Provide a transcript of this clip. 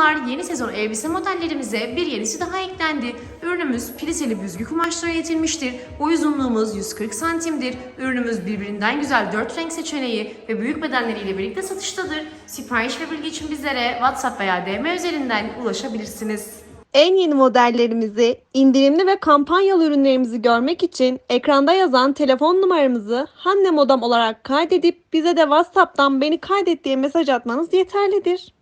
hanımlar yeni sezon elbise modellerimize bir yenisi daha eklendi. Ürünümüz pliseli büzgü kumaşlara üretilmiştir. Boy uzunluğumuz 140 santimdir. Ürünümüz birbirinden güzel 4 renk seçeneği ve büyük bedenleriyle birlikte satıştadır. Sipariş ve bilgi için bizlere WhatsApp veya DM üzerinden ulaşabilirsiniz. En yeni modellerimizi, indirimli ve kampanyalı ürünlerimizi görmek için ekranda yazan telefon numaramızı Hanne Modam olarak kaydedip bize de WhatsApp'tan beni kaydet diye mesaj atmanız yeterlidir.